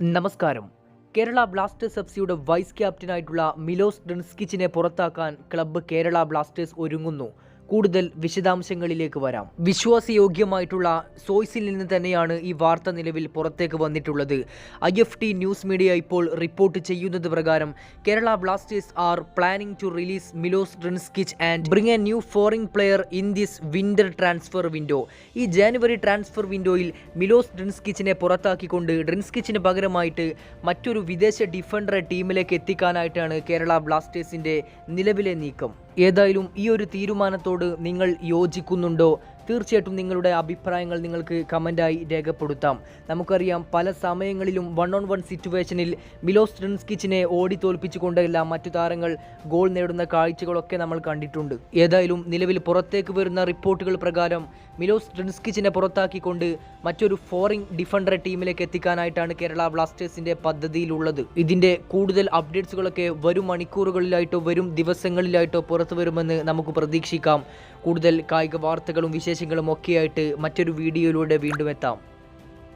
നമസ്കാരം. Kerala Blasters F സിയുടെ vice ക്യാപ്റ്റനായിട്ടുള്ള മിലോസ് ഡെൻസ്കിച്ചിനെ പുറത്താക്കാൻ ക്ലബ്ബ് കേരള ബ്ലാസ്റ്റേഴ്സ് ഒരുങ്ങുന്നു. കൂടുതൽ വിശദാംശങ്ങളിലേക്ക് വരാം. വിശ്വാസയോഗ്യമായിട്ടുള്ള സോയ്സിൽ നിന്ന് തന്നെയാണ് ഈ വാർത്ത നിലവിൽ പുറത്തേക്ക് വന്നിട്ടുള്ളത്. I F T news media ഇപ്പോൾ റിപ്പോർട്ട് ചെയ്യുന്നത് പ്രകാരം Kerala Blasters are planning to release Milos Drincic and bring a new foreign player in this winter transfer window. ഈ ജാനുവരി ട്രാൻസ്ഫർ വിൻഡോയിൽ മിലോസ് ഡ്രിൻസ്കിച്ചിനെ പുറത്താക്കിക്കൊണ്ട് ഡ്രിൻസ്കിച്ചിന് പകരമായിട്ട് മറ്റൊരു വിദേശ ഡിഫൻഡറെ ടീമിലേക്ക് എത്തിക്കാനായിട്ടാണ് കേരള ബ്ലാസ്റ്റേഴ്സിന്റെ നിലവിലെ നീക്കം. ഏതായാലും ഈ ഒരു തീരുമാനത്തോട് നിങ്ങൾ യോജിക്കുന്നുണ്ടോ? തീർച്ചയായിട്ടും നിങ്ങളുടെ അഭിപ്രായങ്ങൾ നിങ്ങൾക്ക് കമന്റായി രേഖപ്പെടുത്താം. നമുക്കറിയാം പല സമയങ്ങളിലും വൺ ഓൺ വൺ സിറ്റുവേഷനിൽ മിലോസ് ഡ്രിൻസ്കിച്ചിനെ ഓടി തോൽപ്പിച്ചുകൊണ്ടെല്ലാം മറ്റു താരങ്ങൾ ഗോൾ നേടുന്ന കാഴ്ചകളൊക്കെ നമ്മൾ കണ്ടിട്ടുണ്ട്. ഏതായാലും നിലവിൽ പുറത്തേക്ക് വരുന്ന റിപ്പോർട്ടുകൾ പ്രകാരം മിലോസ് ഡ്രിൻസ്കിച്ചിനെ പുറത്താക്കിക്കൊണ്ട് മറ്റൊരു ഫോറിൻ ഡിഫൻഡറെ ടീമിലേക്ക് എത്തിക്കാനായിട്ടാണ് കേരള ബ്ലാസ്റ്റേഴ്സിന്റെ പദ്ധതിയിലുള്ളത്. ഇതിന്റെ കൂടുതൽ അപ്ഡേറ്റ്സുകളൊക്കെ വരും മണിക്കൂറുകളിലായിട്ടോ വരും ദിവസങ്ങളിലായിട്ടോ പുറത്തു വരുമെന്ന് നമുക്ക് പ്രതീക്ഷിക്കാം. കൂടുതൽ കായിക വാർത്തകളും വിശേഷങ്ങളും ഒക്കെയായിട്ട് മറ്റൊരു വീഡിയോയിലൂടെ വീണ്ടും എത്താം.